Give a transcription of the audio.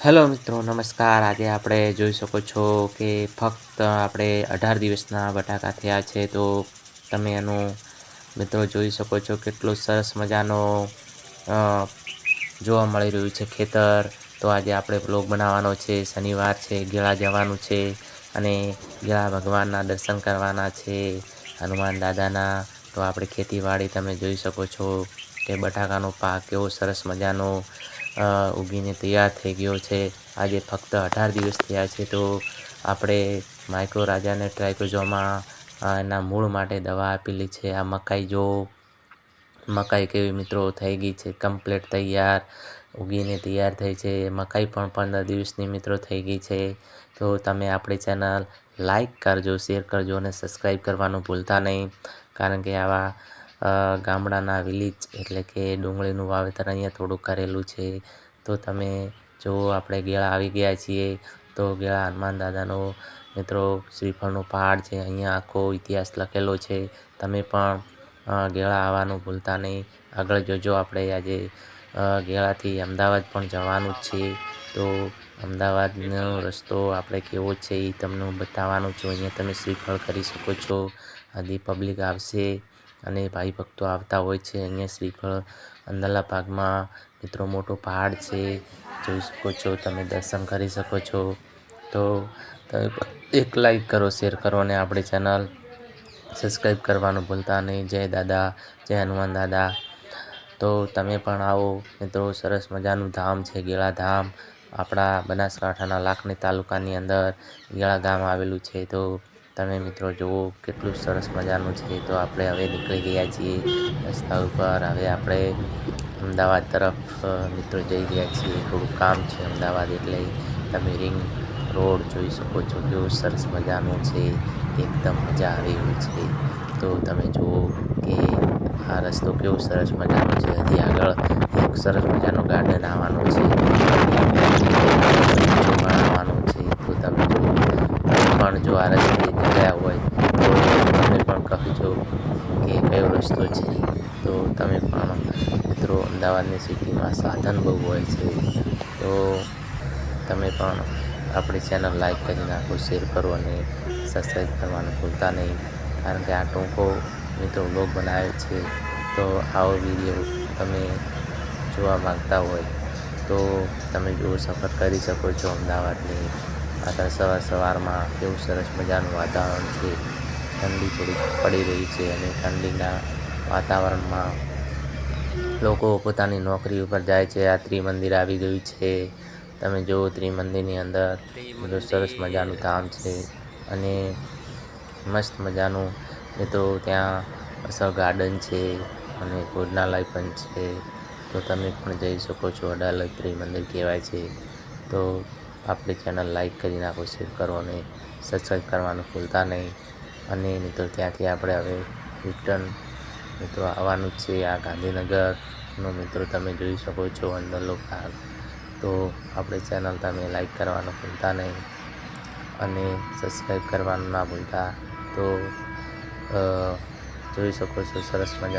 Hello મિત્રો, નમસ્કાર. આજે આપણે જોઈ શકો છો કે ફક્ત આપણે અઢાર દિવસના બટાકા થયા છે, તો તમે એનું મિત્રો જોઈ શકો છો કેટલું સરસ મજાનો જોવા મળી રહ્યું છે ખેતર. તો આજે આપણે બ્લોગ બનાવવાનો છે, શનિવાર છે ગેળા જવાનું છે અને ગેળા ભગવાનના દર્શન કરવાના છે, હનુમાન દાદાના. તો આપણે ખેતીવાડી તમે જોઈ શકો છો કે બટાકાનો પાક કેવો સરસ મજાનો અ, ઉગીને તૈયાર થઈ ગયો છે. આજે ફક્ત અઢાર દિવસ થયા છે તો આપણે માઇક્રો રાજાને ટ્રાઇકોઝોમાં એના મૂળ માટે દવા આપેલી છે. આ મકાઈ જો મકાઈ કેવી મિત્રો થઈ ગઈ છે કમ્પ્લીટ તૈયાર ઉગીને તૈયાર થઈ છે. મકાઈ પણ પંદર દિવસની મિત્રો થઈ ગઈ છે. તો તમે આપણી ચેનલ લાઈક કરજો શેર કરજો અને સબસ્ક્રાઈબ કરવાનું ભૂલતા નહીં. કારણ કે આવા ગામડાના વિલેજ એટલે કે ડુંગળીનું વાવેતર અહીંયા થોડું કરેલું છે. તો તમે જો આપણે ગેળા આવી ગયા છીએ, તો ગેળા હનુમાન દાદાનો મિત્રો શ્રીફળનો પહાડ છે, અહીંયા આખો ઇતિહાસ લખેલો છે. તમે પણ ગેળા આવવાનું ભૂલતા નહીં. આગળ જોજો, આપણે આજે ગેળાથી અમદાવાદ પણ જવાનું છે. તો અમદાવાદનો રસ્તો આપણે કેવો છે એ તમને બતાવવાનું છું. અહીંયા તમે શ્રીફળ કરી શકો છો. આદિ પબ્લિક આવશે. અને ભાઈ ભક્તો આવતા હોય છે અહીંયા શ્રીફળ અંદરના ભાગમાં. મિત્રો, મોટો પહાડ છે. જોઈ શકો છો તમે, દર્શન કરી શકો છો. તો તમે એક લાઈક કરો શેર કરો અને આપણી ચેનલ સબસ્ક્રાઈબ કરવાનું ભૂલતા નહીં. જય દાદા, જય હનુમાન દાદા. તો તમે પણ આવો. મિત્રો, સરસ મજાનું ધામ છે, ગેળા ધામ. આપણા બનાસકાંઠાના લાખણી તાલુકાની અંદર ગેળા ગામ આવેલું છે. તો તમે મિત્રો જુઓ કેટલું સરસ મજાનું છે. તો આપણે હવે નીકળી ગયા છીએ રસ્તા ઉપર. હવે આપણે અમદાવાદ તરફ મિત્રો જઈ રહ્યા છીએ. થોડું કામ છે અમદાવાદ એટલે તમે રિંગ રોડ જોઈ શકો છો. કેવું સરસ મજાનું છે. એકદમ મજા આવે એવું છે. તો તમે જુઓ કે આ રસ્તો કેવો સરસ મજાનો છે. હજી આગળ એક સરસ મજાનો ગાર્ડન આવવાનો છે. આવવાનો છે તો તમે જુઓ પણ જો આ રસ્તે નીકળ્યા હોય, તો તમે પણ કહેજો કે કયો રસ્તો છે. તો તમે પણ મિત્રો અમદાવાદની સિટીમાં સાધન બહુ હોય છે. તો તમે પણ આપણી ચેનલ લાઈક કરી નાખો, શેર કરો અને સબસ્ક્રાઈબ કરવાનું ભૂલતા નહીં. કારણ કે આ ટૂંકો મિત્રો બ્લોગ બનાવે છે. તો આવો વીડિયો તમે જોવા માગતા હોય, તો તમે જો સફર કરી શકો છો અમદાવાદની. અત્યારે સવાર સવારમાં કેવું સરસ મજાનું વાતાવરણ છે. ઠંડી થોડી પડી રહી છે અને ઠંડીના વાતાવરણમાં લોકો પોતાની નોકરી ઉપર જાય છે. આ ત્રિમંદિર આવી ગયું છે. તમે જુઓ ત્રિમંદિરની અંદર બધું સરસ મજાનું ધામ છે અને મસ્ત મજાનું એ તો ત્યાં અસર ગાર્ડન છે અને ભોજનાલય પણ છે. તો તમે પણ જઈ શકો છો અડાલજ ત્રિમંદિર કહેવાય છે. તો આપણી ચેનલ લાઇક કરી નાખો શેર કરો અને સબસ્ક્રાઈબ કરવાનું ભૂલતા નહીં. અને મિત્રો, ત્યાંથી આપણે હવે રિટર્ન મિત્રો આવવાનું છે આ ગાંધીનગરનો મિત્રો, તમે જોઈ શકો છો અંદરનો ભાગ. તો આપણી ચેનલ તમે લાઇક કરવાનું ભૂલતા નહીં અને સબસ્ક્રાઈબ કરવાનું ના ભૂલતા. તો જોઈ શકો છો સરસ મજાનો